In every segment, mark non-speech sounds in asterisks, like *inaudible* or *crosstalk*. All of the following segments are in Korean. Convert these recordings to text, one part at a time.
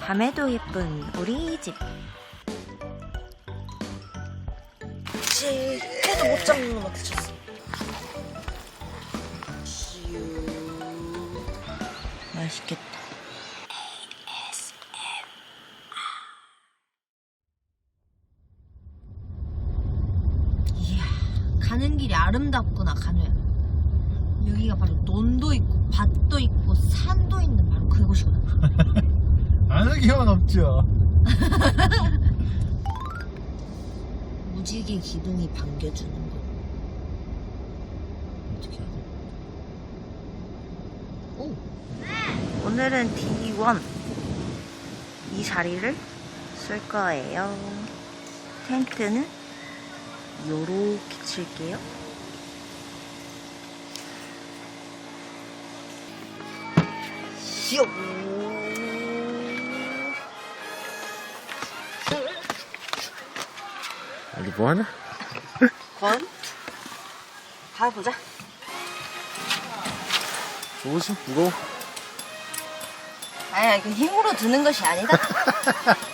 밤에도 예쁜 우리 집. 해도 못 잡는 놈한테 쳤 아름답구나, 간우야. 여기가 바로 논도 있고, 밭도 있고, 산도 있는 바로 그곳이구나. 아는 기만 없죠. *laughs* 무지개 기둥이 반겨주는 거. 어떻게 돼? 오, 오늘은 D1 이 자리를 쓸 거예요. 텐트는 요렇게 칠게요. 시오. 어디 뭐 하냐? 건? 가보자. 좋으시? 무거워? 아야, 이거 힘으로 드는 것이 아니다. *laughs*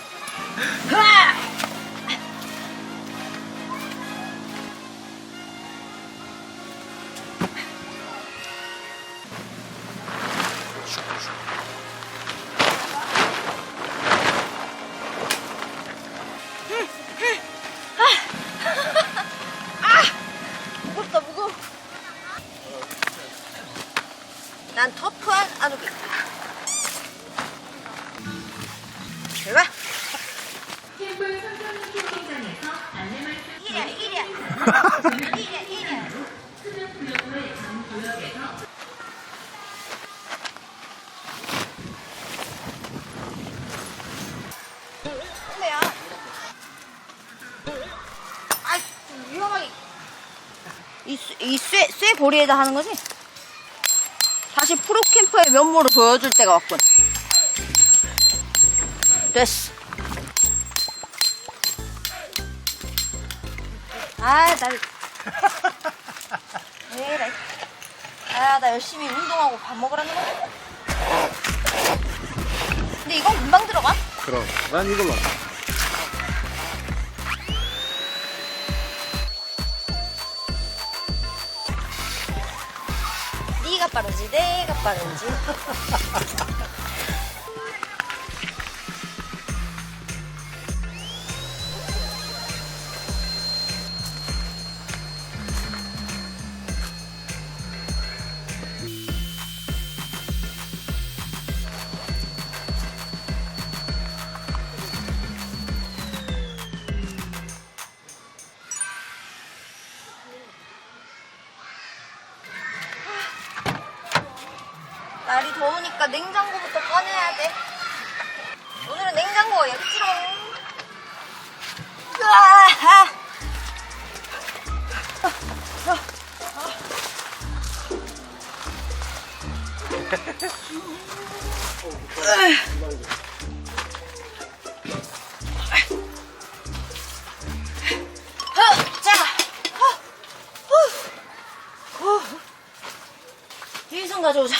보리에다 하는 거지? 다시 프로캠퍼의 면모를 보여줄 때가 왔군. 됐어. 아, 나. *laughs* 에라이. 아, 나 열심히 운동하고 밥 먹으라는 거야. 근데 이건 금방 들어가. 그럼 난 이걸로 할게. 빠르지, 내가 빠른지. 자! 허! 후! 후! 유리선 가져오자.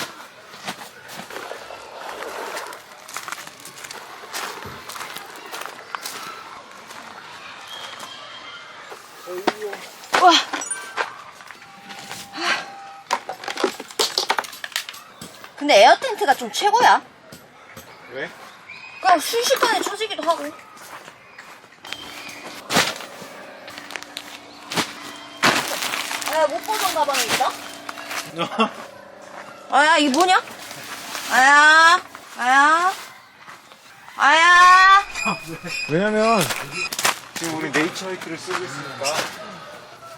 와. 근데 좀 최고야. 왜? 그냥 순식간에 쳐지기도 하고. 아, 못 보던 가방이 있다? 아야, 이게 뭐냐? 아야, 아야, 아야. 왜냐면 지금 우리 네이처 하이크를 쓰고 있으니까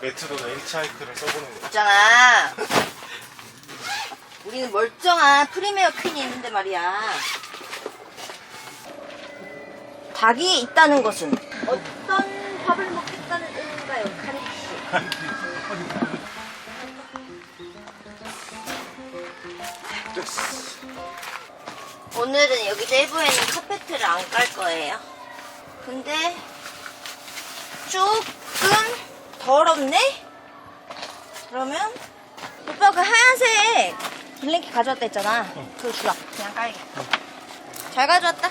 매트도 네이처 하이크를 써보는 거야. 있잖아. 우리는 멀쩡한 프리미어 퀸이 있는데 말이야. 닭이 있다는 것은 어떤 밥을 먹겠다는 의미인가요, 카리씨? 됐어. 오늘은 여기 내부에는 카페트를 안 깔 거예요. 근데 조금 더럽네? 그러면 오빠 그 하얀색 블랭킷 가져왔다 했잖아. 그거 주라. 그냥 깔게. 잘 가져왔다.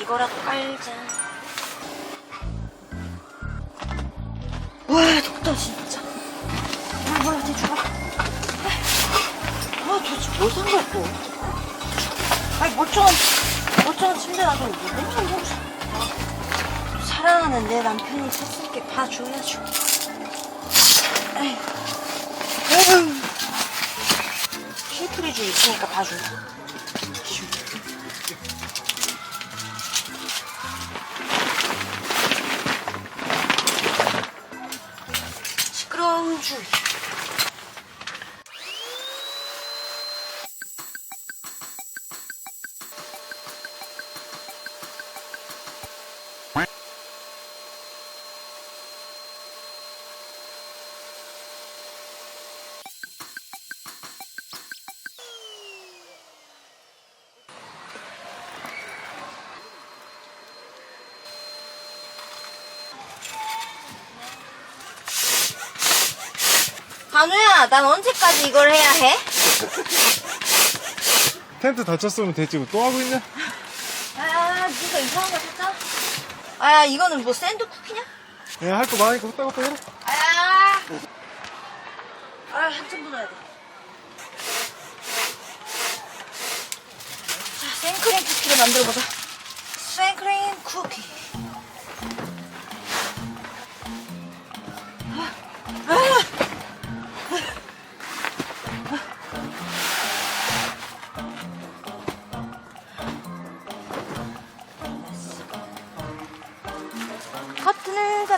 이거라도 깔자. 와, 덥다, 진짜. 아, 몰라, 대충 가. 아, 도대체 뭘산 거야, 또? 아니, 멀쩡한, 멀쩡한 침대 놔두고 뭐 맨날 여기서. 사랑하는 내 남편이 스스럽게 봐줘야죠. 실프리주 있으니까 봐줘. 시끄러운 줄. 간우야, 난 언제까지 이걸 해야 해? 텐트 다쳤으면 됐지, 또 하고 있냐? 아, 네가 이상한 거 샀잖아. 아, 이거는 뭐 샌드 쿠키냐? 야, 할 거 많으니까 후딱후딱 해라. 아, 아, 한참 더 넣어야 돼. 자, 생크림 쿠키를 만들어보자. 생크림 쿠키.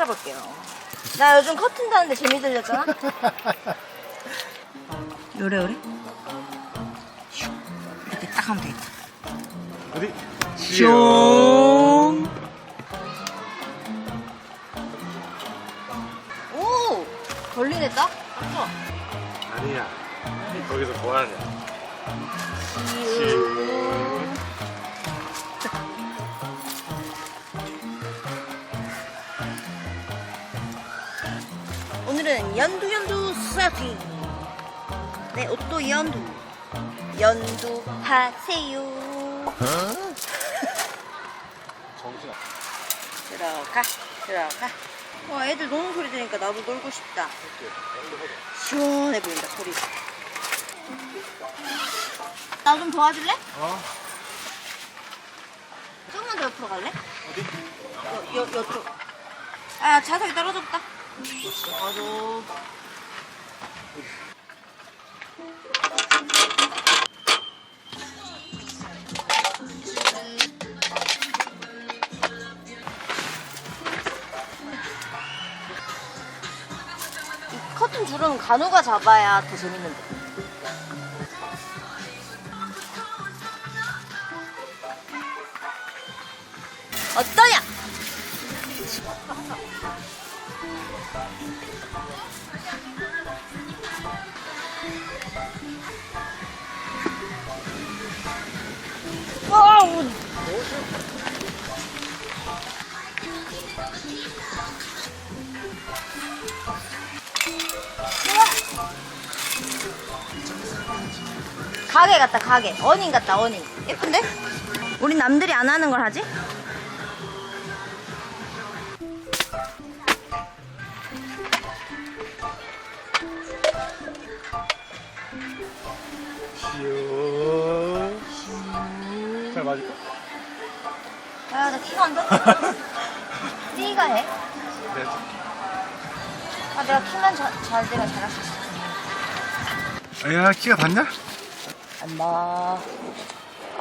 커튼을 달아볼게요. 나 요즘 커튼 다는데 재미 들렸잖아? 요래 요래? 슉. 이렇게 딱 하면 되겠다. 어디? 뿅. 오! 걸리네 딱? 아까. 아니야. 거기서 뭐 하냐? 오늘 연두 세팅. 네, 옷도 연두. 연두 하세요. 정신아. 들어가, 들어가. 와, 애들 노는 소리 들으니까 나도 놀고 싶다. 시원해 보인다, 소리. 나 좀 도와줄래? 어? 조금만 더 옆으로 갈래? 어디? 여, 여, 여쪽. 아, 자석이 떨어졌다. 이 커튼 줄은 간우가 잡아야 더 재밌는데. 어떠냐? 가게 같다 가게 어닝 같다 어닝 예쁜데? 우리 남들이 안 하는 걸 하지? 나 키가 안 돼. 띠가 *laughs* 해. 네. 아, 내가 키만 자, 잘 되면 잘할 수 있어. 야, 키가 닿냐? 엄마.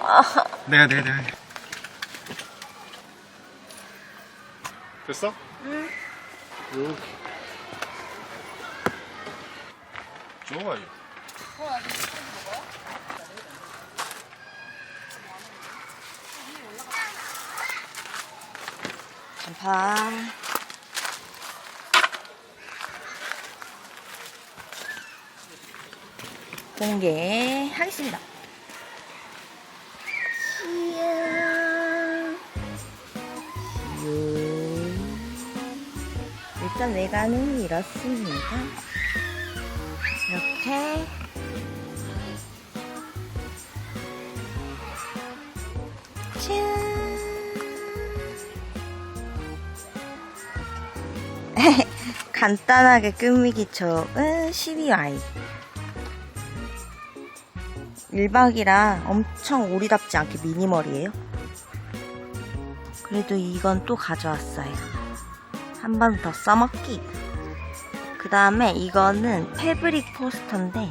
아, 내가, 내가, 내가. 됐어? 응. 이렇게. 좋아, 이거. 간 반. 공개하겠습니다. 시요. 시요. 일단 외관은 이렇습니다. 이렇게 간단하게 꾸미기 좋은 12Y 1박이라 엄청 오리답지 않게 미니멀이에요. 그래도 이건 또 가져왔어요. 한 번 더 써먹기. 그 다음에 이거는 패브릭 포스터인데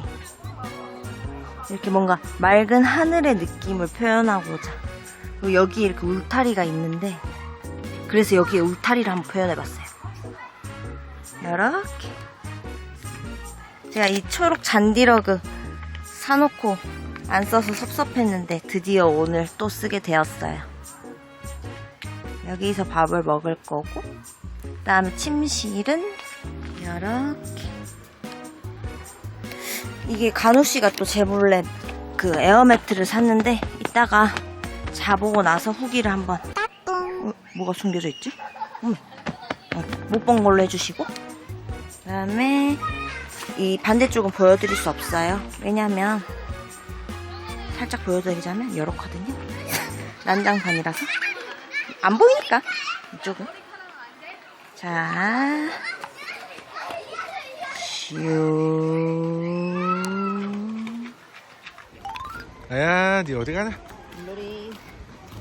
이렇게 뭔가 맑은 하늘의 느낌을 표현하고자 여기 이렇게 울타리가 있는데 그래서 여기에 울타리를 한번 표현해봤어요. 이렇게 제가 이 초록 잔디러그 사놓고 안 써서 섭섭했는데 드디어 오늘 또 쓰게 되었어요. 여기서 밥을 먹을 거고 그 다음에 침실은 이렇게 이게 간호 씨가 또 제 몰래 그 에어매트를 샀는데 이따가 자보고 나서 후기를 한번 어, 뭐가 숨겨져 있지? 음. 어, 못본 걸로 해주시고 그다음에 이 반대쪽은 보여드릴 수 없어요. 왜냐면 살짝 보여드리자면 이렇거든요. *laughs* 난장판이라서 안 보이니까 이쪽은 자 슈. 아야, 니 어디 가냐? 물놀이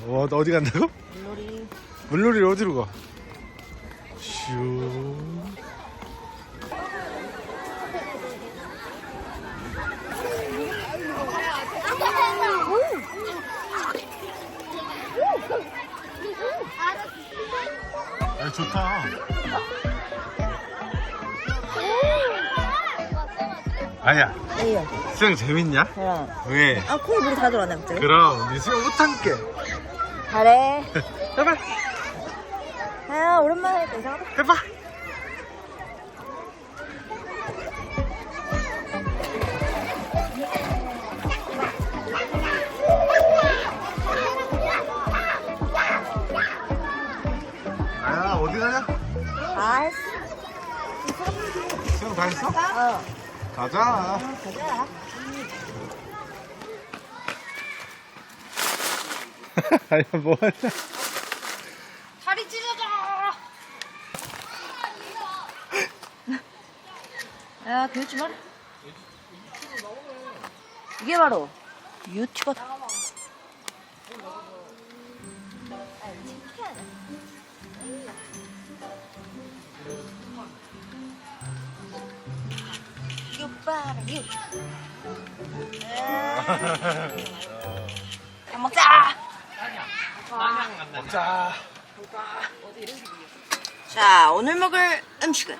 어, 너 어디 간다고? 물놀이 물놀이 어디로 가? 슈. 아, 좋다. 아니야, 에이요 수영 재밌냐? 그럼 왜? 아 코에 물이 다 들어왔네 갑자기 그럼, 니 수영 못한게. 잘해 해봐, 아 오랜만에 하니까 이상하다 해봐. 아 수영 다 했어? 어. 가자. *laughs* 가자 아야, 뭐하냐? 다리 찢어져. 야 배우지 마라 이게 바로 유튜버 밥 먹자 먹자. 자, 오늘 먹을 음식은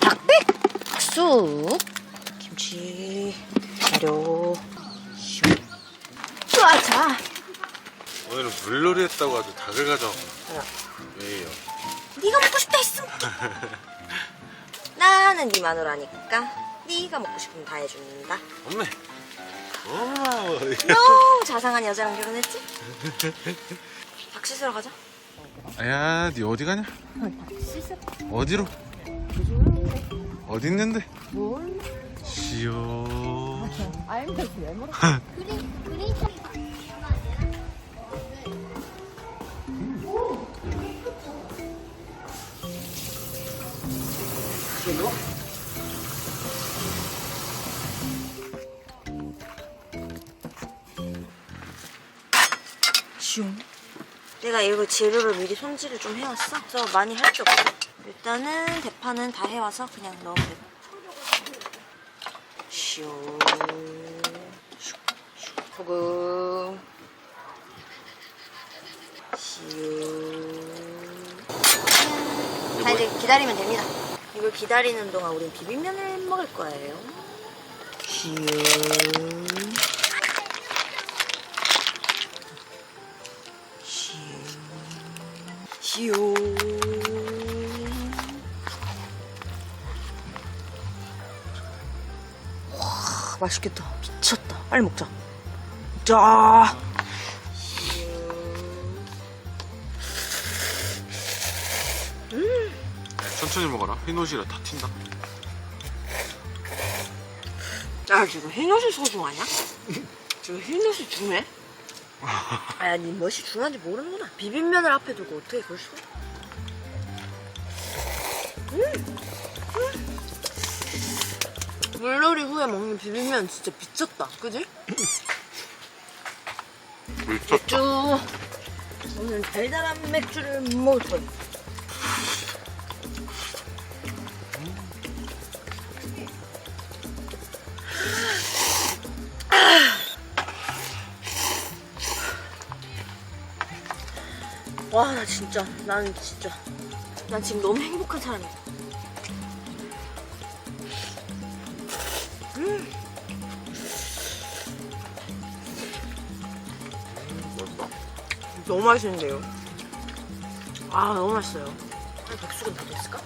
닭백숙, 김치, 재료, 슉. 좋아, 자. 오늘은 물놀이 했다고 아주 닭을 가져온 거야. 왜요? 네가 먹고 싶다 했으면 *laughs* 나는 네 마누라니까 네가 먹고 싶으면 다 해준다. 오, 너무 자상한 여자랑 결혼했지? 박 씻으러 가자. 아야, 니 어디 가냐? 어디로? 어디 있는데? 뭘? 시오. 알면서 왜 물어? *laughs* 슝. 내가 이거 재료를 미리 손질을 좀 해왔어. 그래서 많이 할 게 없어. 일단은 대파는 다 해와서 그냥 넣으면 돼. 슉. 소금. 슈. 자, 이제 기다리면 됩니다. 이걸 기다리는 동안 우린 비빔면을 먹을 거예요. 슈. 시오. 와, 맛있겠다. 미쳤다. 빨리 먹자. 자. 천천히 먹어라. 흰 옷이라 다 튄다. 야 지금 흰옷이 소중하냐? 지금 흰옷이 중요해? 아야 니 멋이 중요한지 모르는구나 비빔면을 앞에 두고 어떻게 그럴 수가 음! 음! 물놀이 후에 먹는 비빔면 진짜 미쳤다 그지? 미쳤다. 맥주 오늘 달달한 맥주를 먹을 거야 진짜 나는 진짜 난 지금 너무 행복한 사람이야 너무 맛있는데요. 아 너무 맛있어요. 아, 백숙은 다 됐을까?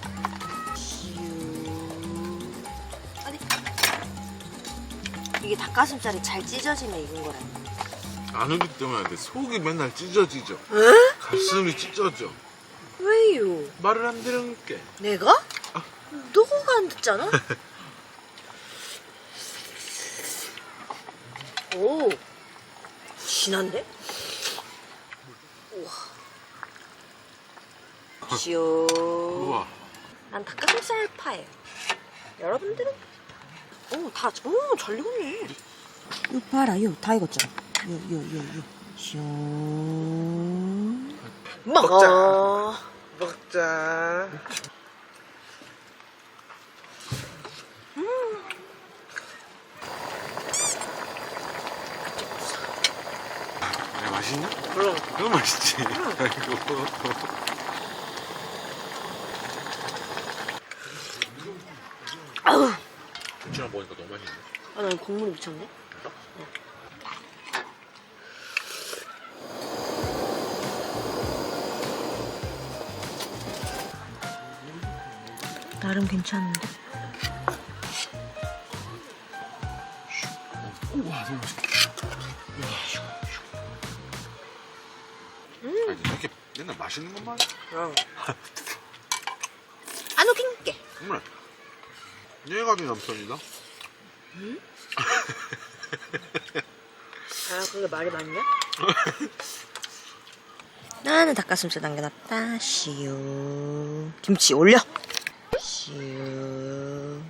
아니 이게 닭가슴살이 잘 찢어지면 익은 거래. 안 오기 때문에 내 속이 맨날 찢어지죠. 가슴이 찢어져. 왜요? 말을 안 들은 게. 내가? 너가 안 듣잖아. *laughs* 오 진한데? 우와. 지오. 우와. 난 닭가슴살 파예요. 여러분들은? 오, 다, 오, 잘 익었네. 이거 봐라, 이거 다 익었잖아. 요, 요, 요, 요. 슝. 먹어. 먹자. 야, 맛있냐? 그럼. 이거 맛있지. 아이고. 아우. 김치랑 먹으니까 너무 맛있네. 아, 나 국물 미쳤네. 나름 괜찮은데. 우와, 너무 맛있다. 아니, 이렇게 맨날 맛있는 것만. 안 웃긴 게. 정말. 얘가 네 남편이다. *laughs* 아, 그게 말이 맞냐? 나는 닭가슴살 남겨놨다. 시우. 김치 올려. 시우.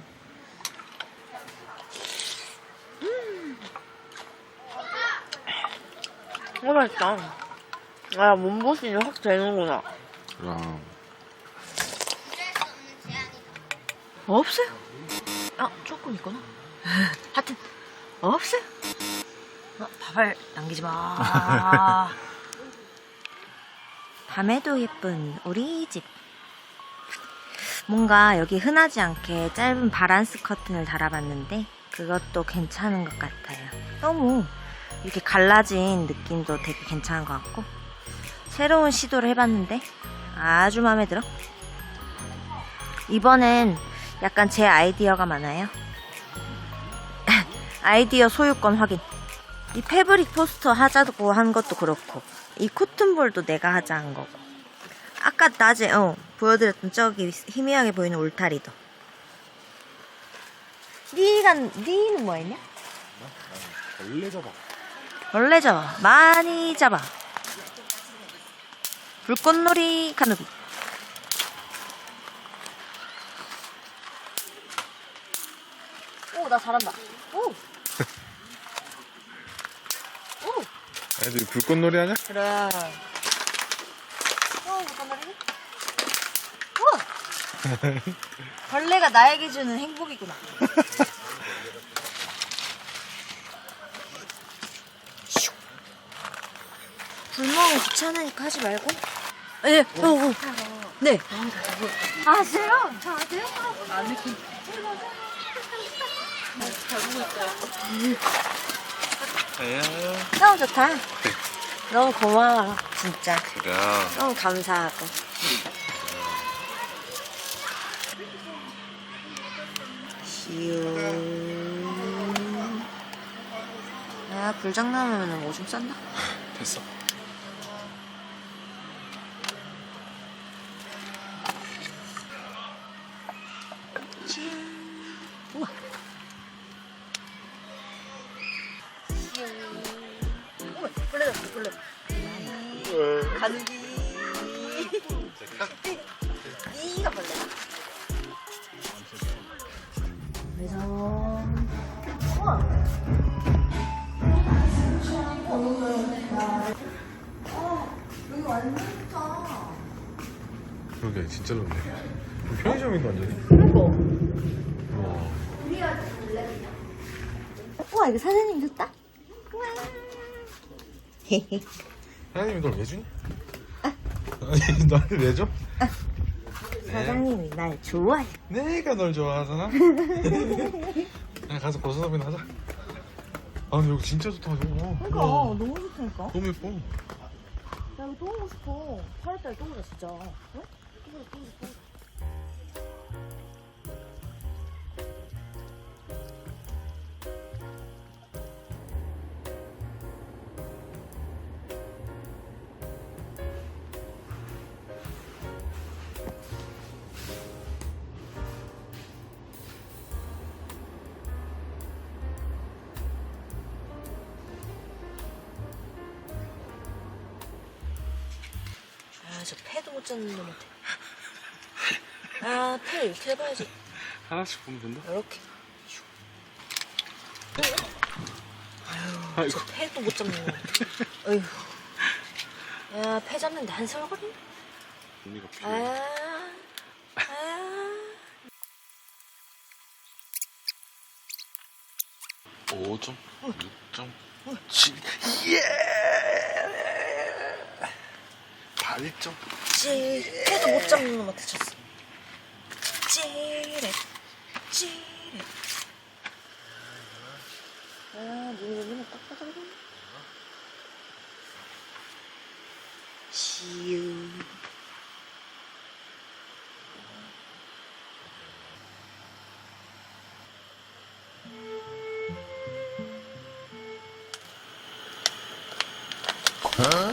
너무 맛있다. 아, 몸보신이 확 되는구나. 그럼. 없어요. 아, 조금 있구나. *laughs* 하여튼, 없어요. 어, 밥을 남기지 마. *laughs* 밤에도 예쁜 우리 집. 뭔가 여기 흔하지 않게 짧은 바란스 커튼을 달아봤는데 그것도 괜찮은 것 같아요. 너무 이렇게 갈라진 느낌도 되게 괜찮은 것 같고 새로운 시도를 해봤는데 아주 마음에 들어. 이번엔 약간 제 아이디어가 많아요. *laughs* 아이디어 소유권 확인. 이 패브릭 포스터 하자고 한 것도 그렇고, 이 코튼볼도 내가 하자 한 거고. 아까 낮에, 어, 보여드렸던 저기 희미하게 보이는 울타리도. 니가, 니는 뭐 했냐? 원래 잡아. 원래 잡아. 많이 잡아. 불꽃놀이 카누비. 오, 나 잘한다. 오. *laughs* 오. 애들이 불꽃놀이 하냐? 그래. 어, 불꽃놀이? 우와. *laughs* 벌레가 나에게 주는 행복이구나. *laughs* 불멍은 귀찮으니까 하지 말고. 네, 어, 어. 네. 아 세요? 저 아세요? 너무 좋다. 너무 고마워, 진짜. 그래. 너무 감사하고. 시우. 아, 불장난하면 오줌 싼다. 됐어. 우와 이거 사장님 줬다. *laughs* 사장님이 널왜 주니? 아니 나한테 왜 줘? 사장님이 날 좋아해. 내가 널 좋아하잖아. *laughs* 그냥 가서 버섯업이나 하자. 아 근데 여기 진짜 좋다 저거. 그러니까 우와, 너무 좋다니까. 너무 예뻐. 나 이거 또 오고 싶어. 8월달에 또 오자 진짜. 어? 또 오자 또 오자 또 오자. 잡는 놈한테. 아, 패 이렇게 해봐야지. 하나씩 보면 된다. 이렇게. 아이고. 저 패도 못 잡는 놈한테. 어휴. 야, 패 잡는데 한 세월 걸리네. 언니가 아, 아. 5점? 6점? 7? 예! 8점? 찌, 패도 못 잡는 놈한테 쳤어. 찌릿, 찌릿. 아, 눈이 눈이 빡빡하네. 시유. 와,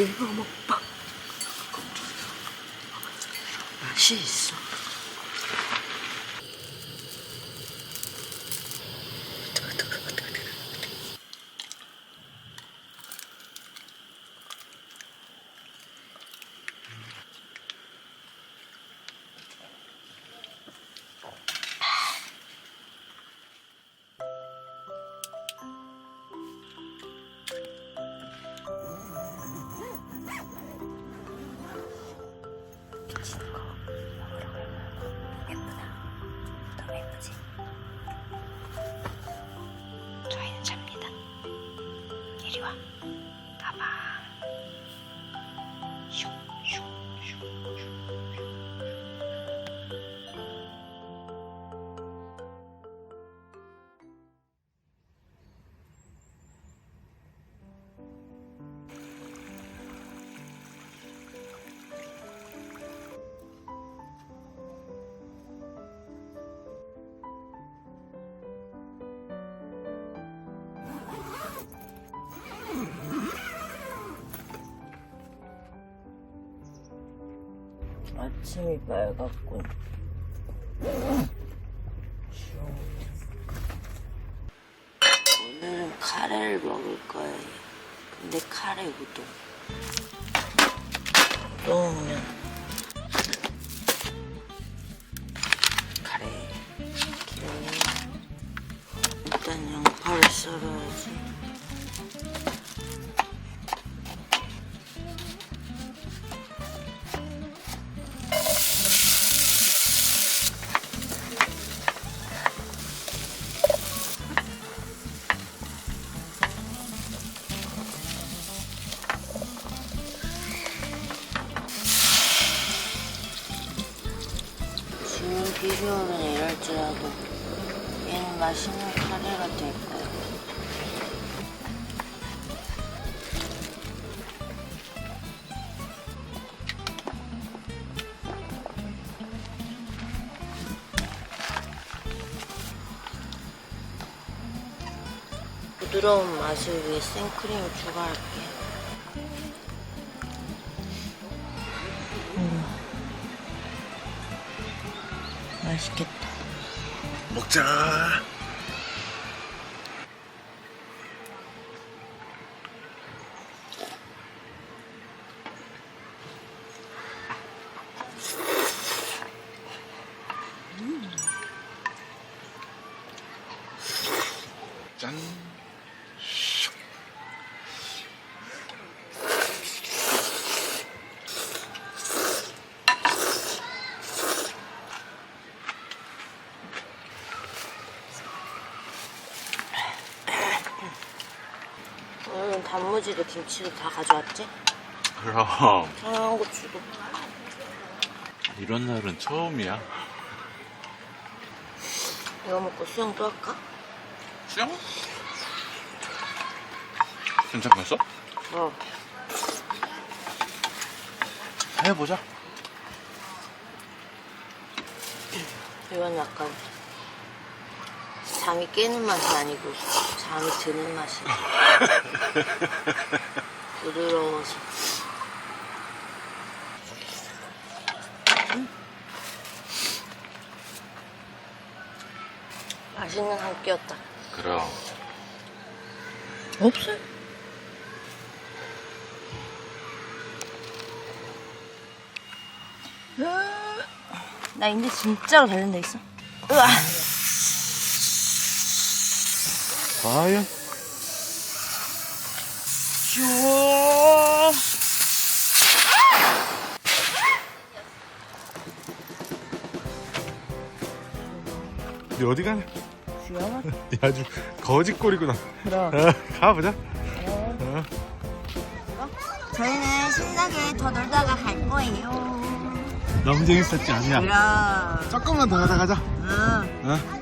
오징어 먹방. 맛이 있어. 아침이 빨갛군. 오늘은 카레를 먹을 거예요. 근데 카레 우동. 넣으면 부드러운 맛을 위해 생크림을 추가할게. 맛있겠다. 먹자. 오늘은 단무지도 김치도 다 가져왔지? 그럼 청양고추도. 이런 날은 처음이야. 이거 먹고 수영 또 할까? 수영? 괜찮겠어? 어. 해보자. 이건 약간 잠이 깨는 맛이 아니고 잠이 드는 맛이야. *laughs* 부드러워서. 음. 맛있는 한 끼였다. 그럼. 없어. 나 이제 진짜로 되는 데 있어. 으아. 과연? 슈. 니 어디 가냐? 수영아? 야, 아주 거짓골이구나. 그럼. 어, 가보자. 저희는 신나게 더 놀다가 갈 거예요. 너무 재밌었지 않냐? 그럼. 조금만 더 가자, 가자. 응. 어?